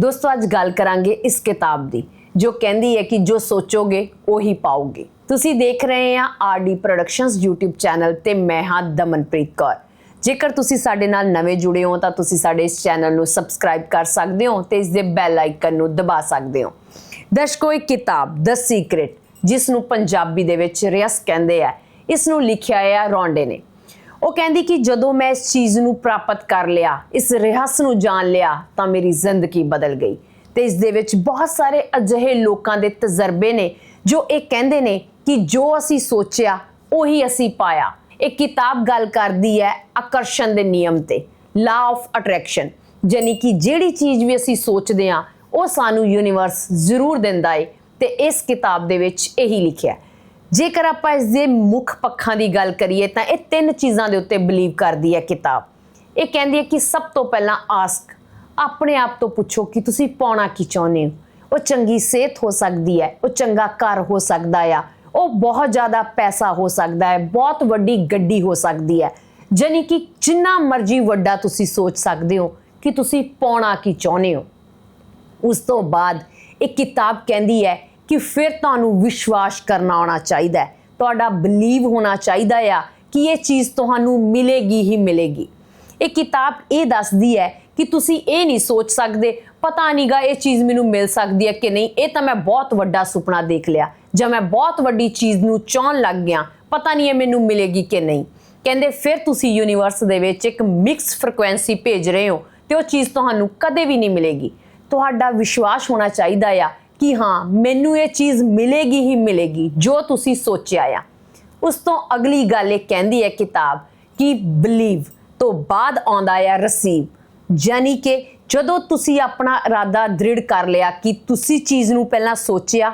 ਦੋਸਤੋ, ਅੱਜ ਗੱਲ ਕਰਾਂਗੇ ਇਸ ਕਿਤਾਬ ਦੀ, ਜੋ ਕਹਿੰਦੀ ਹੈ ਕਿ ਜੋ ਸੋਚੋਗੇ, ਉਹੀ ਪਾਓਗੇ। ਤੁਸੀਂ ਦੇਖ ਰਹੇ ਆ ਆਰਡੀ ਪ੍ਰੋਡਕਸ਼ਨਸ YouTube ਚੈਨਲ ਤੇ ਮੈਂ ਹਾਂ ਦਮਨਪ੍ਰੀਤ ਕੌਰ। ਜੇਕਰ ਤੁਸੀਂ ਸਾਡੇ ਨਾਲ ਨਵੇਂ ਜੁੜੇ ਹੋ, ਤਾਂ ਤੁਸੀਂ ਸਾਡੇ ਇਸ ਚੈਨਲ ਨੂੰ ਸਬਸਕ੍ਰਾਈਬ ਕਰ ਸਕਦੇ ਹੋ ਤੇ ਇਸ ਦੇ ਬੈਲ ਆਈਕਨ ਨੂੰ ਦਬਾ ਸਕਦੇ ਹੋ। ਦਰਸ਼ਕੋ, ਇੱਕ ਕਿਤਾਬ ਦ ਸੀਕ੍ਰੇਟ ਜਿਸ ਨੂੰ ਪੰਜਾਬੀ ਦੇ ਵਿੱਚ ਰਿਆਸ ਕਹਿੰਦੇ ਆ। ਇਸ ਨੂੰ ਲਿਖਿਆ ਹੈ ਰੌਂਡੇ ਨੇ। ਉਹ ਕਹਿੰਦੀ ਕਿ ਜਦੋਂ ਮੈਂ ਇਸ ਚੀਜ਼ ਨੂੰ ਪ੍ਰਾਪਤ ਕਰ ਲਿਆ, ਇਸ ਰਹੱਸ ਨੂੰ ਜਾਣ ਲਿਆ, ਤਾਂ ਮੇਰੀ ਜ਼ਿੰਦਗੀ ਬਦਲ ਗਈ। ਤੇ ਇਸ ਦੇ ਵਿੱਚ ਬਹੁਤ ਸਾਰੇ ਅਜਿਹੇ ਲੋਕਾਂ ਦੇ ਤਜਰਬੇ ਨੇ, ਜੋ ਇਹ ਕਹਿੰਦੇ ਨੇ ਕਿ ਜੋ ਅਸੀਂ ਸੋਚਿਆ, ਉਹੀ ਅਸੀਂ ਪਾਇਆ। ਇਹ ਕਿਤਾਬ ਗੱਲ ਕਰਦੀ ਹੈ ਆਕਰਸ਼ਣ ਦੇ ਨਿਯਮ ਤੇ ਲਾ ਆਫ ਅਟਰੈਕਸ਼ਨ ਯਾਨੀ ਕਿ ਜਿਹੜੀ ਚੀਜ਼ ਵੀ ਅਸੀਂ ਸੋਚਦੇ ਹਾਂ, ਉਹ ਸਾਨੂੰ ਯੂਨੀਵਰਸ ਜ਼ਰੂਰ ਦਿੰਦਾ ਏ, ਤੇ ਇਸ ਕਿਤਾਬ ਦੇ ਵਿੱਚ ਇਹੀ ਲਿਖਿਆ ਹੈ। ਜੇਕਰ ਆਪਾਂ ਇਸ ਦੇ ਮੁੱਖ ਪੱਖਾਂ ਦੀ ਗੱਲ ਕਰੀਏ ਤਾਂ ਇਹ ਤਿੰਨ ਚੀਜ਼ਾਂ ਦੇ ਉੱਤੇ ਬਲੀਵ ਕਰਦੀ ਹੈ ਕਿਤਾਬ। ਇਹ ਕਹਿੰਦੀ ਹੈ ਕਿ ਸਭ ਤੋਂ ਪਹਿਲਾਂ ਆਸਕ ਆਪਣੇ ਆਪ ਤੋਂ ਪੁੱਛੋ ਕਿ ਤੁਸੀਂ ਪਾਉਣਾ ਕੀ ਚਾਹੁੰਦੇ ਹੋ। ਉਹ ਚੰਗੀ ਸਿਹਤ ਹੋ ਸਕਦੀ ਹੈ, ਉਹ ਚੰਗਾ ਘਰ ਹੋ ਸਕਦਾ ਆ, ਉਹ ਬਹੁਤ ਜ਼ਿਆਦਾ ਪੈਸਾ ਹੋ ਸਕਦਾ ਹੈ, ਬਹੁਤ ਵੱਡੀ ਗੱਡੀ ਹੋ ਸਕਦੀ ਹੈ। ਜਾਨੀ ਕਿ ਜਿੰਨਾ ਮਰਜ਼ੀ ਵੱਡਾ ਤੁਸੀਂ ਸੋਚ ਸਕਦੇ ਹੋ ਕਿ ਤੁਸੀਂ ਪਾਉਣਾ ਕੀ ਚਾਹੁੰਦੇ ਹੋ। ਉਸ ਤੋਂ ਬਾਅਦ ਇਹ ਕਿਤਾਬ ਕਹਿੰਦੀ ਹੈ ਕਿ ਫਿਰ ਤੁਹਾਨੂੰ ਵਿਸ਼ਵਾਸ ਕਰਨਾ ਆਉਣਾ ਚਾਹੀਦਾ ਹੈ। ਤੁਹਾਡਾ ਬਲੀਵ ਹੋਣਾ ਚਾਹੀਦਾ ਆ ਕਿ ਇਹ ਚੀਜ਼ ਤੁਹਾਨੂੰ ਮਿਲੇਗੀ ਹੀ ਮਿਲੇਗੀ। ਇਹ ਕਿਤਾਬ ਇਹ ਦੱਸਦੀ ਹੈ ਕਿ ਤੁਸੀਂ ਇਹ ਨਹੀਂ ਸੋਚ ਸਕਦੇ, ਪਤਾ ਨਹੀਂਗਾ ਇਹ ਚੀਜ਼ ਮੈਨੂੰ ਮਿਲ ਸਕਦੀ ਹੈ ਕਿ ਨਹੀਂ। ਇਹ ਤਾਂ ਮੈਂ ਬਹੁਤ ਵੱਡਾ ਸੁਪਨਾ ਦੇਖ ਲਿਆ। ਜਾਂ ਮੈਂ ਬਹੁਤ ਵੱਡੀ ਚੀਜ਼ ਨੂੰ ਚਾਹਣ ਲੱਗ ਗਿਆ, ਪਤਾ ਨਹੀਂ ਇਹ ਮੈਨੂੰ ਮਿਲੇਗੀ ਕਿ ਨਹੀਂ। ਕਹਿੰਦੇ ਫਿਰ ਤੁਸੀਂ ਯੂਨੀਵਰਸ ਦੇ ਵਿੱਚ ਇੱਕ ਮਿਕਸ ਫ੍ਰੀਕੁਐਂਸੀ ਭੇਜ ਰਹੇ ਹੋ ਤੇ ਉਹ ਚੀਜ਼ ਤੁਹਾਨੂੰ ਕਦੇ ਵੀ ਨਹੀਂ ਮਿਲੇਗੀ। ਤੁਹਾਡਾ ਵਿਸ਼ਵਾਸ ਹੋਣਾ ਚਾਹੀਦਾ ਆ ਕਿ ਹਾਂ, ਮੈਨੂੰ ਇਹ ਚੀਜ਼ ਮਿਲੇਗੀ ਹੀ ਮਿਲੇਗੀ, ਜੋ ਤੁਸੀਂ ਸੋਚਿਆ ਆ। ਉਸ ਤੋਂ ਅਗਲੀ ਗੱਲ ਇਹ ਕਹਿੰਦੀ ਹੈ ਕਿਤਾਬ ਕਿ ਬਲੀਵ ਤੋਂ ਬਾਅਦ ਆਉਂਦਾ ਆ ਰਸੀਵ ਯਾਨੀ ਕਿ ਜਦੋਂ ਤੁਸੀਂ ਆਪਣਾ ਇਰਾਦਾ ਦ੍ਰਿੜ ਕਰ ਲਿਆ ਕਿ ਤੁਸੀਂ ਚੀਜ਼ ਨੂੰ ਪਹਿਲਾਂ ਸੋਚਿਆ,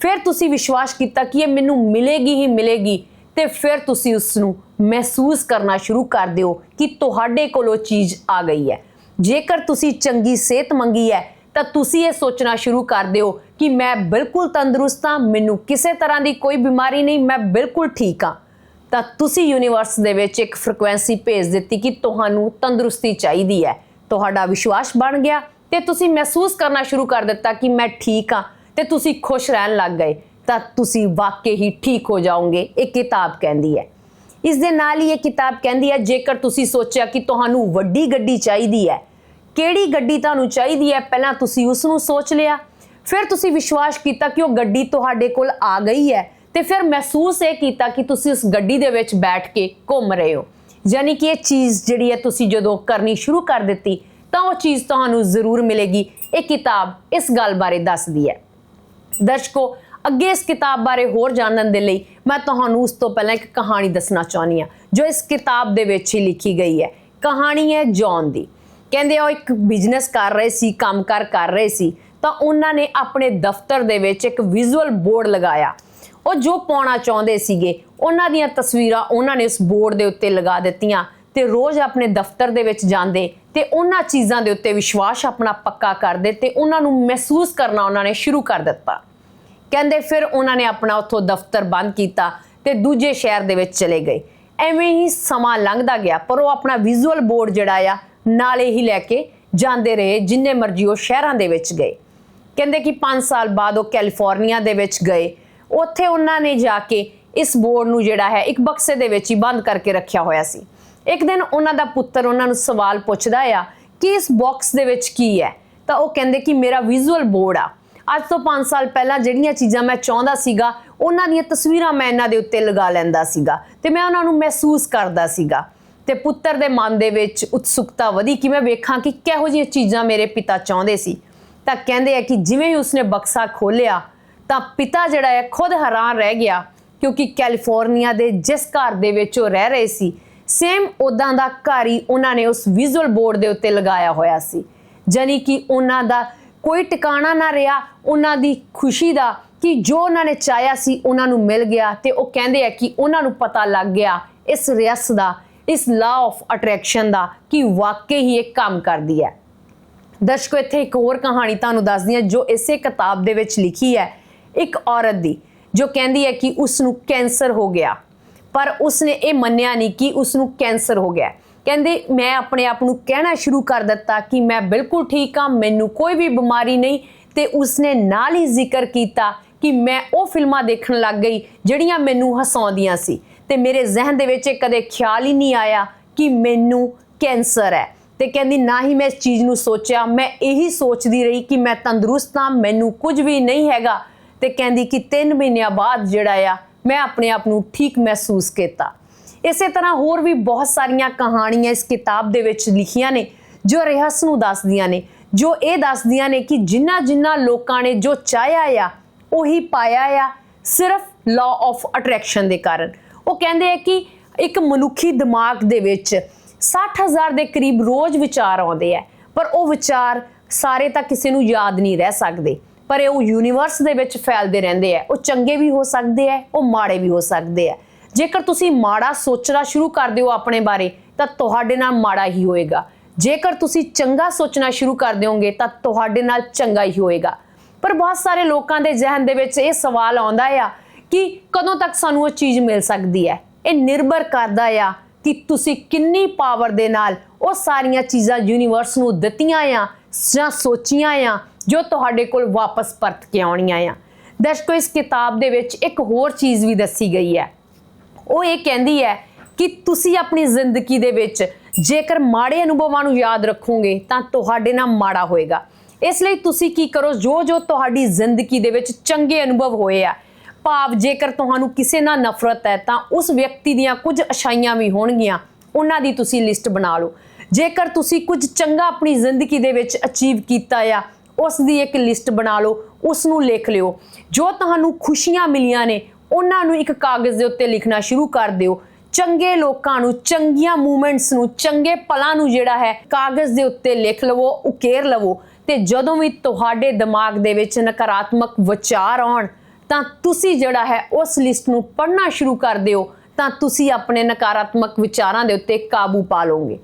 ਫਿਰ ਤੁਸੀਂ ਵਿਸ਼ਵਾਸ ਕੀਤਾ ਕਿ ਇਹ ਮੈਨੂੰ ਮਿਲੇਗੀ ਹੀ ਮਿਲੇਗੀ, ਤੇ ਫਿਰ ਤੁਸੀਂ ਉਸ ਨੂੰ ਮਹਿਸੂਸ ਕਰਨਾ ਸ਼ੁਰੂ ਕਰ ਦਿਓ ਕਿ ਤੁਹਾਡੇ ਕੋਲ ਉਹ ਚੀਜ਼ ਆ ਗਈ ਹੈ। ਜੇਕਰ ਤੁਸੀਂ ਚੰਗੀ ਸਿਹਤ ਮੰਗੀ ਹੈ ਤਾਂ ਤੁਸੀਂ ਇਹ ਸੋਚਣਾ ਸ਼ੁਰੂ ਕਰ ਦਿਓ ਕਿ ਮੈਂ ਬਿਲਕੁਲ ਤੰਦਰੁਸਤ ਹਾਂ, ਮੈਨੂੰ ਕਿਸੇ ਤਰ੍ਹਾਂ ਦੀ ਕੋਈ ਬਿਮਾਰੀ ਨਹੀਂ, ਮੈਂ ਬਿਲਕੁਲ ਠੀਕ ਹਾਂ। ਤਾਂ ਤੁਸੀਂ ਯੂਨੀਵਰਸ ਦੇ ਵਿੱਚ ਇੱਕ ਫ੍ਰੀਕੁਐਂਸੀ ਭੇਜ ਦਿੱਤੀ ਕਿ ਤੁਹਾਨੂੰ ਤੰਦਰੁਸਤੀ ਚਾਹੀਦੀ ਹੈ। ਤੁਹਾਡਾ ਵਿਸ਼ਵਾਸ ਬਣ ਗਿਆ ਤੇ ਤੁਸੀਂ ਮਹਿਸੂਸ ਕਰਨਾ ਸ਼ੁਰੂ ਕਰ ਦਿੱਤਾ ਕਿ ਮੈਂ ਠੀਕ ਹਾਂ ਤੇ ਤੁਸੀਂ ਖੁਸ਼ ਰਹਿਣ ਲੱਗ ਗਏ। ਤਾਂ ਤੁਸੀਂ ਵਾਕਈ ਹੀ ਠੀਕ ਹੋ ਜਾਓਗੇ, ਇਹ ਕਿਤਾਬ ਕਹਿੰਦੀ ਹੈ। ਇਸ ਦੇ ਨਾਲ ਹੀ ਇਹ ਕਿਤਾਬ ਕਹਿੰਦੀ ਹੈ, ਜੇਕਰ ਤੁਸੀਂ ਸੋਚਿਆ ਕਿ ਤੁਹਾਨੂੰ ਵੱਡੀ ਗੱਡੀ ਚਾਹੀਦੀ ਹੈ ਕਿਹੜੀ ਗੱਡੀ ਤੁਹਾਨੂੰ ਚਾਹੀਦੀ ਹੈ? ਪਹਿਲਾਂ ਤੁਸੀਂ ਉਸ ਨੂੰ ਸੋਚ ਲਿਆ। ਫਿਰ ਤੁਸੀਂ ਵਿਸ਼ਵਾਸ ਕੀਤਾ ਕਿ ਉਹ ਗੱਡੀ ਤੁਹਾਡੇ ਕੋਲ ਆ ਗਈ ਹੈ ਤੇ ਫਿਰ ਮਹਿਸੂਸ ਇਹ ਕੀਤਾ ਕਿ ਤੁਸੀਂ ਉਸ ਗੱਡੀ ਦੇ ਵਿੱਚ ਬੈਠ ਕੇ ਘੁੰਮ ਰਹੇ ਹੋ। ਯਾਨੀ ਕਿ ਇਹ ਚੀਜ਼ ਜਿਹੜੀ ਹੈ ਤੁਸੀਂ ਜਦੋਂ ਕਰਨੀ ਸ਼ੁਰੂ ਕਰ ਦਿੱਤੀ, ਤਾਂ ਉਹ ਚੀਜ਼ ਤੁਹਾਨੂੰ ਜ਼ਰੂਰ ਮਿਲੇਗੀ। ਇਹ ਕਿਤਾਬ ਇਸ ਗੱਲ ਬਾਰੇ ਦੱਸਦੀ ਹੈ। ਦਰਸ਼ਕੋ, ਅੱਗੇ ਇਸ ਕਿਤਾਬ ਬਾਰੇ ਹੋਰ ਜਾਣਨ ਦੇ ਲਈ ਮੈਂ ਤੁਹਾਨੂੰ ਉਸ ਤੋਂ ਪਹਿਲਾਂ ਇੱਕ ਕਹਾਣੀ ਦੱਸਣਾ ਚਾਹੁੰਦੀ ਹਾਂ, ਜੋ ਇਸ ਕਿਤਾਬ ਦੇ ਵਿੱਚ ਹੀ ਲਿਖੀ ਗਈ ਹੈ। ਕਹਾਣੀ ਹੈ ਜੌਨ ਦੀ। ਕਹਿੰਦੇ ਉਹ ਇੱਕ ਬਿਜ਼ਨਸ ਕਰ ਰਹੇ ਸੀ, ਕੰਮਕਾਰ ਕਰ ਰਹੇ ਸੀ, ਤਾਂ ਉਹਨਾਂ ਨੇ ਆਪਣੇ ਦਫ਼ਤਰ ਦੇ ਵਿੱਚ ਇੱਕ ਵਿਜ਼ੂਅਲ ਬੋਰਡ ਲਗਾਇਆ। ਉਹ ਜੋ ਪਾਉਣਾ ਚਾਹੁੰਦੇ ਸੀਗੇ, ਉਹਨਾਂ ਦੀਆਂ ਤਸਵੀਰਾਂ ਉਹਨਾਂ ਨੇ ਉਸ ਬੋਰਡ ਦੇ ਉੱਤੇ ਲਗਾ ਦਿੱਤੀਆਂ ਤੇ ਰੋਜ਼ ਆਪਣੇ ਦਫ਼ਤਰ ਦੇ ਵਿੱਚ ਜਾਂਦੇ ਤੇ ਉਹਨਾਂ ਚੀਜ਼ਾਂ ਦੇ ਉੱਤੇ ਵਿਸ਼ਵਾਸ ਆਪਣਾ ਪੱਕਾ ਕਰਦੇ ਤੇ ਉਹਨਾਂ ਨੂੰ ਮਹਿਸੂਸ ਕਰਨਾ ਉਹਨਾਂ ਨੇ ਸ਼ੁਰੂ ਕਰ ਦਿੱਤਾ। ਕਹਿੰਦੇ ਫਿਰ ਉਹਨਾਂ ਨੇ ਆਪਣਾ ਉੱਥੋਂ ਦਫ਼ਤਰ ਬੰਦ ਕੀਤਾ ਤੇ ਦੂਜੇ ਸ਼ਹਿਰ ਦੇ ਵਿੱਚ ਚਲੇ ਗਏ। ਐਵੇਂ ਹੀ ਸਮਾਂ ਲੰਘਦਾ ਗਿਆ, ਪਰ ਉਹ ਆਪਣਾ ਵਿਜ਼ੂਅਲ ਬੋਰਡ ਜਿਹੜਾ ਆ ਨਾਲੇ ਹੀ ਲੈ ਕੇ ਜਾਂਦੇ ਰਹੇ ਜਿੰਨੇ ਮਰਜ਼ੀ ਉਹ ਸ਼ਹਿਰਾਂ ਦੇ ਵਿੱਚ ਗਏ। ਕਹਿੰਦੇ ਕਿ 5 ਸਾਲ ਬਾਅਦ ਉਹ ਕੈਲੀਫੋਰਨੀਆ ਦੇ ਵਿੱਚ ਗਏ। ਉੱਥੇ ਉਹਨਾਂ ਨੇ ਜਾ ਕੇ ਇਸ ਬੋਰਡ ਨੂੰ ਜਿਹੜਾ ਹੈ ਇੱਕ ਬਕਸੇ ਦੇ ਵਿੱਚ ਹੀ ਬੰਦ ਕਰਕੇ ਰੱਖਿਆ ਹੋਇਆ ਸੀ। ਇੱਕ ਦਿਨ ਉਹਨਾਂ ਦਾ ਪੁੱਤਰ ਉਹਨਾਂ ਨੂੰ ਸਵਾਲ ਪੁੱਛਦਾ ਆ ਕਿ ਇਸ ਬਾਕਸ ਦੇ ਵਿੱਚ ਕੀ ਹੈ? ਤਾਂ ਉਹ ਕਹਿੰਦੇ ਕਿ ਮੇਰਾ ਵਿਜ਼ੂਅਲ ਬੋਰਡ ਆ। ਅੱਜ ਤੋਂ 5 ਸਾਲ ਪਹਿਲਾਂ ਜਿਹੜੀਆਂ ਚੀਜ਼ਾਂ ਮੈਂ ਚਾਹੁੰਦਾ ਸੀਗਾ, ਉਹਨਾਂ ਦੀਆਂ ਤਸਵੀਰਾਂ ਮੈਂ ਇਹਨਾਂ ਦੇ ਉੱਤੇ ਲਗਾ ਲੈਂਦਾ ਸੀਗਾ ਤੇ ਮੈਂ ਉਹਨਾਂ ਨੂੰ ਮਹਿਸੂਸ ਕਰਦਾ ਸੀਗਾ। ਤੇ ਪੁੱਤਰ ਦੇ ਮਨ ਦੇ ਵਿੱਚ ਉਤਸੁਕਤਾ ਵਧੀ। ਕਿ ਮੈਂ ਵੇਖਾਂ ਕਿ ਕਿਹੋ ਜਿਹੀਆਂ ਚੀਜ਼ਾਂ ਮੇਰੇ ਪਿਤਾ ਚਾਹੁੰਦੇ ਸੀ। ਤਾਂ ਕਹਿੰਦੇ ਆ ਕਿ ਜਿਵੇਂ ਹੀ ਉਸਨੇ ਬਕਸਾ ਖੋਲ੍ਹਿਆ, ਤਾਂ ਪਿਤਾ ਜਿਹੜਾ ਹੈ ਖੁਦ ਹੈਰਾਨ ਰਹਿ ਗਿਆ। ਕਿਉਂਕਿ ਕੈਲੀਫੋਰਨੀਆ ਦੇ ਜਿਸ ਘਰ ਦੇ ਵਿੱਚ ਉਹ ਰਹਿ ਰਹੇ ਸੀ ਸੇਮ ਉਦਾਂ ਦਾ ਘਰ ਹੀ ਉਹਨਾਂ ਨੇ ਉਸ ਵਿਜ਼ੂਅਲ ਬੋਰਡ ਦੇ ਉੱਤੇ ਲਗਾਇਆ ਹੋਇਆ ਸੀ। ਜਾਨੀ ਕਿ ਉਹਨਾਂ ਦਾ ਕੋਈ ਟਿਕਾਣਾ ਨਾ ਰਿਹਾ, ਉਹਨਾਂ ਦੀ ਖੁਸ਼ੀ ਦਾ ਕਿ ਜੋ ਉਹਨਾਂ ਨੇ ਚਾਹਿਆ ਸੀ, ਉਹਨਾਂ ਨੂੰ ਮਿਲ ਗਿਆ ਤੇ ਉਹ ਕਹਿੰਦੇ ਆ ਕਿ ਉਹਨਾਂ ਨੂੰ ਪਤਾ ਲੱਗ ਗਿਆ ਇਸ ਰਿਆਸ ਦਾ ਇਸ ਲਾ ਆਫ ਅਟਰੈਕਸ਼ਨ ਦਾ ਕਿ ਵਾਕਈ ਹੀ ਇਹ ਕੰਮ ਕਰਦੀ ਹੈ। ਦਰਸ਼ਕੋ, ਇੱਥੇ ਇੱਕ ਹੋਰ ਕਹਾਣੀ ਤੁਹਾਨੂੰ ਦੱਸਦੀ ਹਾਂ ਜੋ ਇਸੇ ਕਿਤਾਬ ਦੇ ਵਿੱਚ ਲਿਖੀ ਹੈ। ਇੱਕ ਔਰਤ ਦੀ, ਜੋ ਕਹਿੰਦੀ ਹੈ ਕਿ ਉਸ ਨੂੰ ਕੈਂਸਰ ਹੋ ਗਿਆ। ਪਰ ਉਸਨੇ ਇਹ ਮੰਨਿਆ ਨਹੀਂ ਕਿ ਉਸ ਨੂੰ ਕੈਂਸਰ ਹੋ ਗਿਆ। ਕਹਿੰਦੇ, ਮੈਂ ਆਪਣੇ ਆਪ ਨੂੰ ਕਹਿਣਾ ਸ਼ੁਰੂ ਕਰ ਦਿੱਤਾ ਕਿ ਮੈਂ ਬਿਲਕੁਲ ਠੀਕ ਹਾਂ, ਮੈਨੂੰ ਕੋਈ ਵੀ ਬਿਮਾਰੀ ਨਹੀਂ। ਤੇ ਉਸਨੇ ਨਾਲ ਹੀ ਜ਼ਿਕਰ ਕੀਤਾ ਕਿ ਮੈਂ ਉਹ ਫਿਲਮਾਂ ਦੇਖਣ ਲੱਗ ਗਈ, ਜਿਹੜੀਆਂ ਮੈਨੂੰ ਹਸਾਉਂਦੀਆਂ ਸੀ। ਤੇ ਮੇਰੇ ਜ਼ਿਹਨ ਦੇ ਵਿੱਚ ਇਹ ਕਦੇ ਖਿਆਲ ਹੀ ਨਹੀਂ ਆਇਆ ਕਿ ਮੈਨੂੰ ਕੈਂਸਰ ਹੈ। ਤੇ ਕਹਿੰਦੀ, ਨਾ ਹੀ ਮੈਂ ਇਸ ਚੀਜ਼ ਨੂੰ ਸੋਚਿਆ, ਮੈਂ ਇਹੀ ਸੋਚਦੀ ਰਹੀ ਕਿ ਮੈਂ ਤੰਦਰੁਸਤ ਹਾਂ, ਮੈਨੂੰ ਕੁਝ ਵੀ ਨਹੀਂ ਹੈਗਾ। ਤੇ ਕਹਿੰਦੀ ਕਿ 3 ਮਹੀਨਿਆਂ ਬਾਅਦ ਜਿਹੜਾ ਆ, ਮੈਂ ਆਪਣੇ ਆਪ ਨੂੰ ਠੀਕ ਮਹਿਸੂਸ ਕੀਤਾ। ਇਸੇ ਤਰ੍ਹਾਂ ਹੋਰ ਵੀ ਬਹੁਤ ਸਾਰੀਆਂ ਕਹਾਣੀਆਂ ਇਸ ਕਿਤਾਬ ਦੇ ਵਿੱਚ ਲਿਖੀਆਂ ਨੇ, ਜੋ ਰਹੱਸ ਨੂੰ ਦੱਸਦੀਆਂ ਨੇ, ਜੋ ਇਹ ਦੱਸਦੀਆਂ ਨੇ ਕਿ ਜਿੰਨਾ ਜਿੰਨਾ ਲੋਕਾਂ ਨੇ ਜੋ ਚਾਹਿਆ ਆ, ਉਹੀ ਪਾਇਆ ਆ ਸਿਰਫ ਲਾਅ ਆਫ ਅਟਰੈਕਸ਼ਨ ਦੇ ਕਾਰਨ। ਉਹ ਕਹਿੰਦੇ ਆ ਕਿ ਇੱਕ ਮਨੁੱਖੀ ਦਿਮਾਗ ਦੇ ਵਿੱਚ 60000 ਦੇ ਕਰੀਬ ਰੋਜ਼ ਵਿਚਾਰ ਆਉਂਦੇ ਆ, ਪਰ ਉਹ ਵਿਚਾਰ ਸਾਰੇ ਤਾਂ ਕਿਸੇ ਨੂੰ ਯਾਦ ਨਹੀਂ ਰਹਿ ਸਕਦੇ। ਪਰ ਇਹ ਉਹ ਯੂਨੀਵਰਸ ਦੇ ਵਿੱਚ ਫੈਲਦੇ ਰਹਿੰਦੇ ਆ, ਉਹ ਚੰਗੇ ਵੀ ਹੋ ਸਕਦੇ ਆ, ਉਹ ਮਾੜੇ ਵੀ ਹੋ ਸਕਦੇ ਆ। ਜੇਕਰ ਤੁਸੀਂ ਮਾੜਾ ਸੋਚਣਾ ਸ਼ੁਰੂ ਕਰ ਦਿਓ ਆਪਣੇ ਬਾਰੇ, ਤਾਂ ਤੁਹਾਡੇ ਨਾਲ ਮਾੜਾ ਹੀ ਹੋਏਗਾ। ਜੇਕਰ ਤੁਸੀਂ ਚੰਗਾ ਸੋਚਣਾ ਸ਼ੁਰੂ ਕਰ ਦਿਓਗੇ, ਤਾਂ ਤੁਹਾਡੇ ਨਾਲ ਚੰਗਾ ਹੀ ਹੋਏਗਾ। ਪਰ ਬਹੁਤ ਸਾਰੇ ਲੋਕਾਂ ਦੇ ਜ਼ਿਹਨ ਦੇ ਵਿੱਚ ਇਹ ਸਵਾਲ ਆਉਂਦਾ ਆ ਕਿ ਕਦੋਂ ਤੱਕ ਸਾਨੂੰ ਉਹ ਚੀਜ਼ ਮਿਲ ਸਕਦੀ ਹੈ? ਇਹ ਨਿਰਭਰ ਕਰਦਾ ਆ ਕਿ ਤੁਸੀਂ ਕਿੰਨੀ ਪਾਵਰ ਦੇ ਨਾਲ ਉਹ ਸਾਰੀਆਂ ਚੀਜ਼ਾਂ ਯੂਨੀਵਰਸ ਨੂੰ ਦਿੱਤੀਆਂ ਆ ਜਾਂ ਸੋਚੀਆਂ ਆ, ਜੋ ਤੁਹਾਡੇ ਕੋਲ ਵਾਪਸ ਪਰਤ ਕੇ ਆਉਣੀਆਂ ਆ। ਦਰਸ਼ਕੋ, ਇਸ ਕਿਤਾਬ ਦੇ ਵਿੱਚ ਇੱਕ ਹੋਰ ਚੀਜ਼ ਵੀ ਦੱਸੀ ਗਈ ਹੈ। ਉਹ ਇਹ ਕਹਿੰਦੀ ਹੈ ਕਿ ਤੁਸੀਂ ਆਪਣੀ ਜ਼ਿੰਦਗੀ ਦੇ ਵਿੱਚ ਜੇਕਰ ਮਾੜੇ ਅਨੁਭਵਾਂ ਨੂੰ ਯਾਦ ਰੱਖੋਗੇ, ਤਾਂ ਤੁਹਾਡੇ ਨਾਲ ਮਾੜਾ ਹੋਏਗਾ। ਇਸ ਲਈ ਤੁਸੀਂ ਕੀ ਕਰੋ ਜੋ ਜੋ ਤੁਹਾਡੀ ਜ਼ਿੰਦਗੀ ਦੇ ਵਿੱਚ ਚੰਗੇ ਅਨੁਭਵ ਹੋਏ ਆ ਭਾਵ ਜੇਕਰ ਤੁਹਾਨੂੰ ਕਿਸੇ ਨਾਲ ਨਫ਼ਰਤ ਹੈ, ਤਾਂ ਉਸ ਵਿਅਕਤੀ ਦੀਆਂ ਕੁਝ ਅਛਾਈਆਂ ਵੀ ਹੋਣਗੀਆਂ। ਉਹਨਾਂ ਦੀ ਤੁਸੀਂ ਲਿਸਟ ਬਣਾ ਲਓ। ਜੇਕਰ ਤੁਸੀਂ ਕੁਝ ਚੰਗਾ ਆਪਣੀ ਜ਼ਿੰਦਗੀ ਦੇ ਵਿੱਚ ਅਚੀਵ ਕੀਤਾ ਆ, ਉਸ ਦੀ ਇੱਕ ਲਿਸਟ ਬਣਾ ਲਓ, ਉਸ ਨੂੰ ਲਿਖ ਲਿਓ। ਜੋ ਤੁਹਾਨੂੰ ਖੁਸ਼ੀਆਂ ਮਿਲੀਆਂ ਨੇ, ਉਹਨਾਂ ਨੂੰ ਇੱਕ ਕਾਗਜ਼ ਦੇ ਉੱਤੇ ਲਿਖਣਾ ਸ਼ੁਰੂ ਕਰ ਦਿਓ। ਚੰਗੇ ਲੋਕਾਂ ਨੂੰ, ਚੰਗੀਆਂ ਮੂਮੈਂਟਸ ਨੂੰ, ਚੰਗੇ ਪਲਾਂ ਨੂੰ ਜਿਹੜਾ ਹੈ, ਕਾਗਜ਼ ਦੇ ਉੱਤੇ ਲਿਖ ਲਵੋ, ਉਕੇਰ ਲਵੋ। ਤੇ ਜਦੋਂ ਵੀ ਤੁਹਾਡੇ ਦਿਮਾਗ ਦੇ ਵਿੱਚ ਨਕਾਰਾਤਮਕ ਵਿਚਾਰ ਆਉਣ ਤਾਂ ਤੁਸੀਂ ਜਿਹੜਾ ਹੈ ਉਸ ਲਿਸਟ ਨੂੰ ਪੜ੍ਹਨਾ ਸ਼ੁਰੂ ਕਰ ਦਿਓ, ਤਾਂ ਤੁਸੀਂ ਆਪਣੇ ਨਕਾਰਾਤਮਕ ਵਿਚਾਰਾਂ ਦੇ ਉੱਤੇ ਕਾਬੂ ਪਾ ਲਓਗੇ।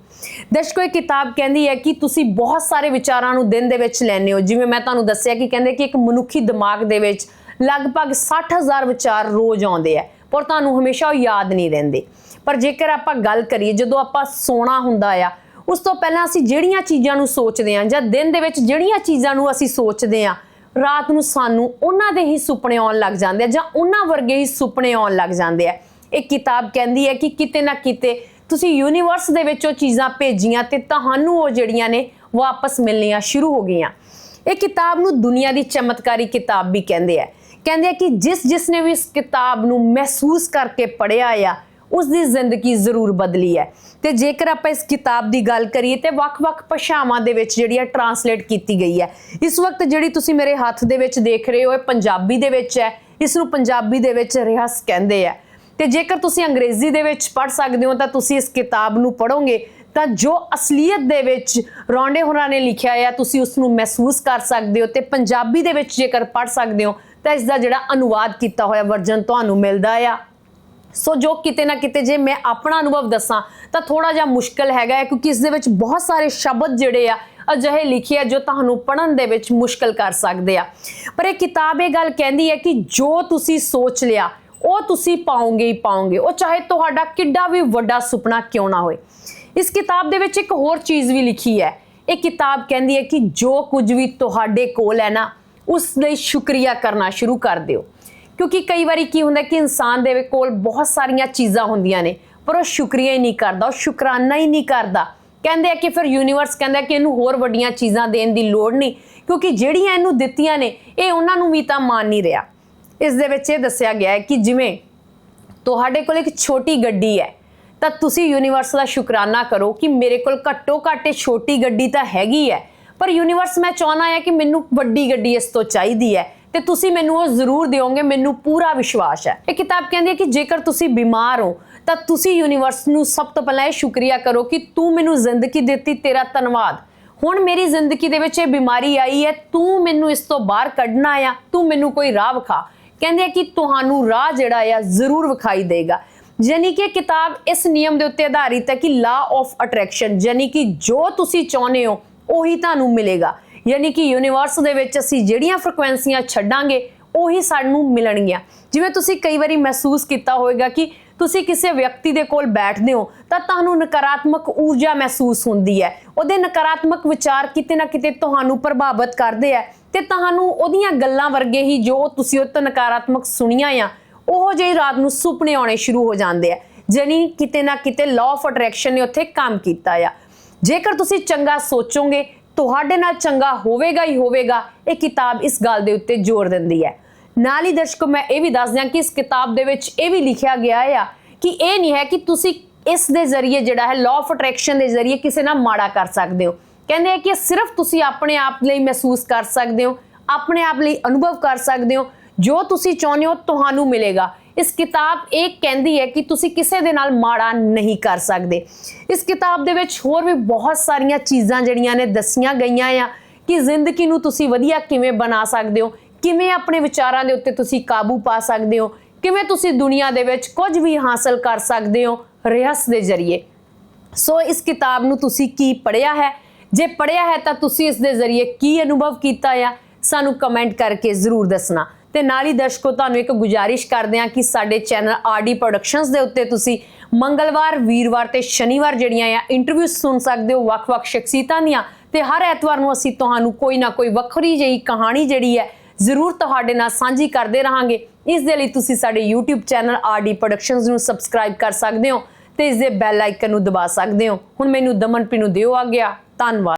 ਦਰਸ਼ਕੋ, ਇਹ ਕਿਤਾਬ ਕਹਿੰਦੀ ਹੈ ਕਿ ਤੁਸੀਂ ਬਹੁਤ ਸਾਰੇ ਵਿਚਾਰਾਂ ਨੂੰ ਦਿਨ ਦੇ ਵਿੱਚ ਲੈਣੇ ਹੋ। ਜਿਵੇਂ ਮੈਂ ਤੁਹਾਨੂੰ ਦੱਸਿਆ ਕਿ ਕਹਿੰਦੇ ਕਿ ਇੱਕ ਮਨੁੱਖੀ ਦਿਮਾਗ ਦੇ ਵਿੱਚ ਲਗਭਗ 60000 ਵਿਚਾਰ ਰੋਜ਼ ਆਉਂਦੇ ਆ, ਪਰ ਤੁਹਾਨੂੰ ਹਮੇਸ਼ਾ ਉਹ ਯਾਦ ਨਹੀਂ ਰਹਿੰਦੇ। ਪਰ ਜੇਕਰ ਆਪਾਂ ਗੱਲ ਕਰੀਏ, ਜਦੋਂ ਆਪਾਂ ਸੋਣਾ ਹੁੰਦਾ ਆ, ਉਸ ਤੋਂ ਪਹਿਲਾਂ ਅਸੀਂ ਜਿਹੜੀਆਂ ਚੀਜ਼ਾਂ ਨੂੰ ਸੋਚਦੇ ਹਾਂ ਜਾਂ ਦਿਨ ਦੇ ਵਿੱਚ ਜਿਹੜੀਆਂ ਚੀਜ਼ਾਂ ਨੂੰ ਅਸੀਂ ਸੋਚਦੇ ਹਾਂ ਰਾਤ ਨੂੰ ਸਾਨੂੰ ਉਹਨਾਂ ਦੇ ਹੀ ਸੁਪਨੇ ਆਉਣ ਲੱਗ ਜਾਂਦੇ ਆ ਜਾਂ ਉਹਨਾਂ ਵਰਗੇ ਹੀ ਸੁਪਨੇ ਆਉਣ ਲੱਗ ਜਾਂਦੇ ਆ। ਇਹ ਕਿਤਾਬ ਕਹਿੰਦੀ ਹੈ ਕਿ ਕਿਤੇ ਨਾ ਕਿਤੇ ਤੁਸੀਂ ਯੂਨੀਵਰਸ ਦੇ ਵਿੱਚ ਉਹ ਚੀਜ਼ਾਂ ਭੇਜੀਆਂ ਤੇ ਤੁਹਾਨੂੰ ਉਹ ਜਿਹੜੀਆਂ ਨੇ ਵਾਪਸ ਮਿਲਣੀਆਂ ਸ਼ੁਰੂ ਹੋ ਗਈਆਂ। ਇਹ ਕਿਤਾਬ ਨੂੰ ਦੁਨੀਆ ਦੀ ਚਮਤਕਾਰੀ ਕਿਤਾਬ ਵੀ ਕਹਿੰਦੇ ਆ। ਕਹਿੰਦੇ ਆ ਕਿ ਜਿਸ ਜਿਸ ਨੇ ਵੀ ਇਸ ਕਿਤਾਬ ਨੂੰ ਮਹਿਸੂਸ ਕਰਕੇ ਪੜਿਆ ਆ ਉਸ ਦੀ ਜ਼ਿੰਦਗੀ ਜ਼ਰੂਰ ਬਦਲੀ ਹੈ। ਤੇ ਜੇਕਰ ਆਪਾਂ ਇਸ ਕਿਤਾਬ ਦੀ ਗੱਲ ਕਰੀਏ ਤੇ ਵੱਖ-ਵੱਖ ਭਾਸ਼ਾਵਾਂ ਦੇ ਵਿੱਚ ਜਿਹੜੀ ਹੈ ਟਰਾਂਸਲੇਟ ਕੀਤੀ ਗਈ ਹੈ। ਇਸ ਵਕਤ ਜਿਹੜੀ ਤੁਸੀਂ ਮੇਰੇ ਹੱਥ ਦੇ ਵਿੱਚ ਦੇਖ ਰਹੇ ਹੋ, ਇਹ ਪੰਜਾਬੀ ਦੇ ਵਿੱਚ ਹੈ। ਇਸ ਨੂੰ ਪੰਜਾਬੀ ਦੇ ਵਿੱਚ ਰਹੱਸ ਕਹਿੰਦੇ ਆ। ਤੇ ਜੇਕਰ ਤੁਸੀਂ ਅੰਗਰੇਜ਼ੀ ਦੇ ਵਿੱਚ ਪੜ੍ਹ ਸਕਦੇ ਹੋ, ਤਾਂ ਤੁਸੀਂ ਇਸ ਕਿਤਾਬ ਨੂੰ ਪੜ੍ਹੋਗੇ, ਤਾਂ ਜੋ ਅਸਲੀਅਤ ਦੇ ਵਿੱਚ ਰੌਂਡੇ ਹੋਰਾਂ ਨੇ ਲਿਖਿਆ ਹੈ ਤੁਸੀਂ ਉਸ ਨੂੰ ਮਹਿਸੂਸ ਕਰ ਸਕਦੇ ਹੋ ਤੇ ਪੰਜਾਬੀ ਦੇ ਵਿੱਚ ਜੇਕਰ ਪੜ੍ਹ ਸਕਦੇ ਹੋ, ਤਾਂ ਇਸ ਦਾ ਜਿਹੜਾ ਅਨੁਵਾਦ ਕੀਤਾ ਹੋਇਆ ਵਰਜਨ ਤੁਹਾਨੂੰ ਮਿਲਦਾ ਆ। ਸੋ ਜੋ ਕਿਤੇ ਨਾ ਕਿਤੇ ਜੇ ਮੈਂ ਆਪਣਾ ਅਨੁਭਵ ਦੱਸਾਂ, ਤਾਂ ਥੋੜਾ ਜਿਹਾ ਮੁਸ਼ਕਲ ਹੈਗਾ ਹੈ, ਕਿਉਂਕਿ ਇਸ ਦੇ ਵਿੱਚ ਬਹੁਤ ਸਾਰੇ ਸ਼ਬਦ ਜਿਹੜੇ ਆ, ਅਜਿਹੇ ਲਿਖੇ ਜੋ ਤੁਹਾਨੂੰ ਪੜਨ ਦੇ ਵਿੱਚ ਮੁਸ਼ਕਲ ਕਰ ਸਕਦੇ ਆ। ਪਰ ਇਹ ਕਿਤਾਬ ਇਹ ਗੱਲ ਕਹਿੰਦੀ ਹੈ ਕਿ ਜੋ ਤੁਸੀਂ ਸੋਚ ਲਿਆ, ਉਹ ਤੁਸੀਂ ਪਾਓਗੇ ਹੀ ਪਾਓਗੇ ਉਹ ਚਾਹੇ ਤੁਹਾਡਾ ਕਿੱਡਾ ਵੀ ਵੱਡਾ ਸੁਪਨਾ ਕਿਉਂ ਨਾ ਹੋਏ। ਇਸ ਕਿਤਾਬ ਦੇ ਵਿੱਚ ਇੱਕ ਹੋਰ ਚੀਜ਼ ਵੀ ਲਿਖੀ ਹੈ। ਇਹ ਕਿਤਾਬ ਕਹਿੰਦੀ ਹੈ ਕਿ ਜੋ ਕੁਝ ਵੀ ਤੁਹਾਡੇ ਕੋਲ ਹੈ ਨਾ, ਉਸ ਲਈ ਸ਼ੁਕਰੀਆ ਕਰਨਾ ਸ਼ੁਰੂ ਕਰ ਦਿਓ। ਕਿਉਂਕਿ ਕਈ ਵਾਰੀ ਕੀ ਹੁੰਦਾ ਕਿ ਇਨਸਾਨ ਦੇ ਕੋਲ ਬਹੁਤ ਸਾਰੀਆਂ ਚੀਜ਼ਾਂ ਹੁੰਦੀਆਂ ਨੇ, ਪਰ ਉਹ ਸ਼ੁਕਰੀਆ ਹੀ ਨਹੀਂ ਕਰਦਾ, ਉਹ ਸ਼ੁਕਰਾਨਾ ਹੀ ਨਹੀਂ ਕਰਦਾ। ਕਹਿੰਦੇ ਆ ਕਿ ਫਿਰ ਯੂਨੀਵਰਸ ਕਹਿੰਦਾ ਕਿ ਇਹਨੂੰ ਹੋਰ ਵੱਡੀਆਂ ਚੀਜ਼ਾਂ ਦੇਣ ਦੀ ਲੋੜ ਨਹੀਂ, ਕਿਉਂਕਿ ਜਿਹੜੀਆਂ ਇਹਨੂੰ ਦਿੱਤੀਆਂ ਨੇ, ਇਹ ਉਹਨਾਂ ਨੂੰ ਵੀ ਤਾਂ ਮਾਨ ਨਹੀਂ ਰਿਹਾ। ਇਸ ਦੇ ਵਿੱਚ ਇਹ ਦੱਸਿਆ ਗਿਆ ਹੈ ਕਿ ਜਿਵੇਂ ਤੁਹਾਡੇ ਕੋਲ ਇੱਕ ਛੋਟੀ ਗੱਡੀ ਹੈ, ਤਾਂ ਤੁਸੀਂ ਯੂਨੀਵਰਸ ਦਾ ਸ਼ੁਕਰਾਨਾ ਕਰੋ ਕਿ ਮੇਰੇ ਕੋਲ ਘੱਟੋ ਘੱਟ ਇਹ ਛੋਟੀ ਗੱਡੀ ਤਾਂ ਹੈਗੀ ਹੈ, ਪਰ ਯੂਨੀਵਰਸ ਮੈਂ ਚਾਹਨਾ ਹੈ ਕਿ ਮੈਨੂੰ ਵੱਡੀ ਗੱਡੀ ਇਸ ਤੋਂ ਚਾਹੀਦੀ ਹੈ। ਤੇ ਤੁਸੀਂ ਮੈਨੂੰ ਉਹ ਜ਼ਰੂਰ ਦਿਓਗੇ, ਮੈਨੂੰ ਪੂਰਾ ਵਿਸ਼ਵਾਸ ਹੈ। ਇਹ ਕਿਤਾਬ ਕਹਿੰਦੀ ਹੈ ਕਿ ਜੇਕਰ ਤੁਸੀਂ ਬਿਮਾਰ ਹੋ, ਤਾਂ ਤੁਸੀਂ ਯੂਨੀਵਰਸ ਨੂੰ ਸਭ ਤੋਂ ਪਹਿਲਾਂ ਇਹ ਸ਼ੁਕਰੀਆ ਕਰੋ ਕਿ ਤੂੰ ਮੈਨੂੰ ਜ਼ਿੰਦਗੀ ਦਿੱਤੀ ਤੇਰਾ ਧੰਨਵਾਦ। ਹੁਣ ਮੇਰੀ ਜ਼ਿੰਦਗੀ ਦੇ ਵਿੱਚ ਇਹ ਬਿਮਾਰੀ ਆਈ ਹੈ, ਤੂੰ ਮੈਨੂੰ ਇਸ ਤੋਂ ਬਾਹਰ ਕੱਢਣਾ ਆ, ਤੂੰ ਮੈਨੂੰ ਕੋਈ ਰਾਹ ਵਿਖਾ। ਕਹਿੰਦੇ ਆ ਕਿ ਤੁਹਾਨੂੰ ਰਾਹ ਜਿਹੜਾ ਆ ਜ਼ਰੂਰ ਵਿਖਾਈ ਦੇਗਾ। ਯਾਨੀ ਕਿ ਇਹ ਕਿਤਾਬ ਇਸ ਨਿਯਮ ਦੇ ਉੱਤੇ ਆਧਾਰਿਤ ਹੈ ਕਿ ਲਾ ਆਫ ਅਟਰੈਕਸ਼ਨ ਯਾਨੀ ਕਿ ਜੋ ਤੁਸੀਂ ਚਾਹੁੰਦੇ ਹੋ, ਉਹੀ ਤੁਹਾਨੂੰ ਮਿਲੇਗਾ। ਯਾਨੀ ਕਿ ਯੂਨੀਵਰਸ ਦੇ ਵਿੱਚ ਅਸੀਂ ਜਿਹੜੀਆਂ ਫ੍ਰੀਕੁਐਂਸੀਆਂ ਛੱਡਾਂਗੇ, ਉਹੀ ਸਾਨੂੰ ਮਿਲਣਗੀਆਂ। ਜਿਵੇਂ ਤੁਸੀਂ ਕਈ ਵਾਰੀ ਮਹਿਸੂਸ ਕੀਤਾ ਹੋਵੇਗਾ ਕਿ ਤੁਸੀਂ ਕਿਸੇ ਵਿਅਕਤੀ ਦੇ ਕੋਲ ਬੈਠਦੇ ਹੋ, ਤਾਂ ਤੁਹਾਨੂੰ ਨਕਾਰਾਤਮਕ ਊਰਜਾ ਮਹਿਸੂਸ ਹੁੰਦੀ ਹੈ। ਉਹਦੇ ਨਕਾਰਾਤਮਕ ਵਿਚਾਰ ਕਿਤੇ ਨਾ ਕਿਤੇ ਤੁਹਾਨੂੰ ਪ੍ਰਭਾਵਿਤ ਕਰਦੇ ਆ ਤੇ ਤੁਹਾਨੂੰ ਉਹਦੀਆਂ ਗੱਲਾਂ ਵਰਗੇ ਹੀ ਜੋ ਤੁਸੀਂ ਉਹ ਤੋਂ ਨਕਾਰਾਤਮਕ ਸੁਣੀਆਂ ਆ, ਉਹ ਜਿਹੀ ਰਾਤ ਨੂੰ ਸੁਪਨੇ ਆਉਣੇ ਸ਼ੁਰੂ ਹੋ ਜਾਂਦੇ ਆ। ਜਾਣੀ ਕਿਤੇ ਨਾ ਕਿਤੇ ਲਾਅ ਆਫ ਅਟਰੈਕਸ਼ਨ ਨੇ ਉੱਥੇ ਕੰਮ ਕੀਤਾ ਆ। ਜੇਕਰ ਤੁਸੀਂ ਚੰਗਾ ਸੋਚੋਗੇ ਤੁਹਾਡੇ ਨਾਲ ਚੰਗਾ ਹੋਵੇਗਾ ਹੀ ਹੋਵੇਗਾ, ਇਹ ਕਿਤਾਬ ਇਸ ਗੱਲ ਦੇ ਉੱਤੇ ਜ਼ੋਰ ਦਿੰਦੀ ਹੈ। ਨਾਲ ਹੀ ਦਰਸ਼ਕੋ, ਮੈਂ ਇਹ ਵੀ ਦੱਸ ਦਿਆਂ ਕਿ ਇਸ ਕਿਤਾਬ ਦੇ ਵਿੱਚ ਇਹ ਵੀ ਲਿਖਿਆ ਗਿਆ ਆ ਕਿ ਇਹ ਨਹੀਂ ਹੈ ਕਿ ਤੁਸੀਂ ਇਸ ਦੇ ਜ਼ਰੀਏ ਜਿਹੜਾ ਹੈ ਲਾਅ ਆਫ ਅਟਰੈਕਸ਼ਨ ਦੇ ਜ਼ਰੀਏ ਕਿਸੇ ਨਾਲ ਮਾੜਾ ਕਰ ਸਕਦੇ ਹੋ। ਕਹਿੰਦੇ ਆ ਕਿ ਸਿਰਫ ਤੁਸੀਂ ਆਪਣੇ ਆਪ ਲਈ ਮਹਿਸੂਸ ਕਰ ਸਕਦੇ ਹੋ, ਆਪਣੇ ਆਪ ਲਈ ਅਨੁਭਵ ਕਰ ਸਕਦੇ ਹੋ। ਜੋ ਤੁਸੀਂ ਚਾਹੁੰਦੇ ਹੋ, ਤੁਹਾਨੂੰ ਮਿਲੇਗਾ। ਇਸ ਕਿਤਾਬ ਇਹ ਕਹਿੰਦੀ ਹੈ ਕਿ ਤੁਸੀਂ ਕਿਸੇ ਦੇ ਨਾਲ ਮਾੜਾ ਨਹੀਂ ਕਰ ਸਕਦੇ। ਇਸ ਕਿਤਾਬ ਦੇ ਵਿੱਚ ਹੋਰ ਵੀ ਬਹੁਤ ਸਾਰੀਆਂ ਚੀਜ਼ਾਂ ਜਿਹੜੀਆਂ ਨੇ ਦੱਸੀਆਂ ਗਈਆਂ ਆ ਕਿ ਜ਼ਿੰਦਗੀ ਨੂੰ ਤੁਸੀਂ ਵਧੀਆ ਕਿਵੇਂ ਬਣਾ ਸਕਦੇ ਹੋ, ਕਿਵੇਂ ਆਪਣੇ ਵਿਚਾਰਾਂ ਦੇ ਉੱਤੇ ਤੁਸੀਂ ਕਾਬੂ ਪਾ ਸਕਦੇ ਹੋ, ਕਿਵੇਂ ਤੁਸੀਂ ਦੁਨੀਆ ਦੇ ਵਿੱਚ ਕੁਝ ਵੀ ਹਾਸਲ ਕਰ ਸਕਦੇ ਹੋ ਰਿਹਸ ਦੇ ਜ਼ਰੀਏ। ਸੋ ਇਸ ਕਿਤਾਬ ਨੂੰ ਤੁਸੀਂ ਕੀ ਪੜ੍ਹਿਆ ਹੈ? ਜੇ ਪੜ੍ਹਿਆ ਹੈ ਤਾਂ ਤੁਸੀਂ ਇਸ ਦੇ ਜ਼ਰੀਏ ਕੀ ਅਨੁਭਵ ਕੀਤਾ ਆ? ਸਾਨੂੰ ਕਮੈਂਟ ਕਰਕੇ ਜ਼ਰੂਰ ਦੱਸਣਾ। ਤੇ ਨਾਲ ਹੀ ਦਰਸ਼ਕੋ, ਤੁਹਾਨੂੰ ਇੱਕ ਗੁਜ਼ਾਰਿਸ਼ ਕਰਦੇ ਹਾਂ ਕਿ ਸਾਡੇ ਚੈਨਲ ਆਰਡੀ ਪ੍ਰੋਡਕਸ਼ਨਸ ਦੇ ਉੱਤੇ ਤੁਸੀਂ ਮੰਗਲਵਾਰ, ਵੀਰਵਾਰ ਤੇ ਸ਼ਨੀਵਾਰ ਜਿਹੜੀਆਂ ਆ ਇੰਟਰਵਿਊ ਸੁਣ ਸਕਦੇ ਹੋ, ਵੱਖ-ਵੱਖ ਸ਼ਖਸੀਅਤਾਂ ਦੀਆਂ ਤੇ ਹਰ ਐਤਵਾਰ ਨੂੰ ਅਸੀਂ ਤੁਹਾਨੂੰ ਕੋਈ ਨਾ ਕੋਈ ਵੱਖਰੀ ਜਿਹੀ ਕਹਾਣੀ ਜਿਹੜੀ ਹੈ, ਜ਼ਰੂਰ ਤੁਹਾਡੇ ਨਾਲ ਸਾਂਝੀ ਕਰਦੇ ਰਹਾਂਗੇ। ਇਸ ਦੇ ਲਈ ਤੁਸੀਂ ਸਾਡੇ YouTube ਚੈਨਲ ਆਰਡੀ ਪ੍ਰੋਡਕਸ਼ਨਸ ਨੂੰ ਸਬਸਕ੍ਰਾਈਬ ਕਰ ਸਕਦੇ ਹੋ ਤੇ ਇਸ ਦੇ ਬੈਲ ਆਈਕਨ ਨੂੰ ਦਬਾ ਸਕਦੇ ਹੋ। ਹੁਣ ਮੈਨੂੰ ਦਮਨਪ੍ਰੀ ਨੂੰ ਦਿਓ ਆ ਗਿਆ ਧੰਨਵਾਦ।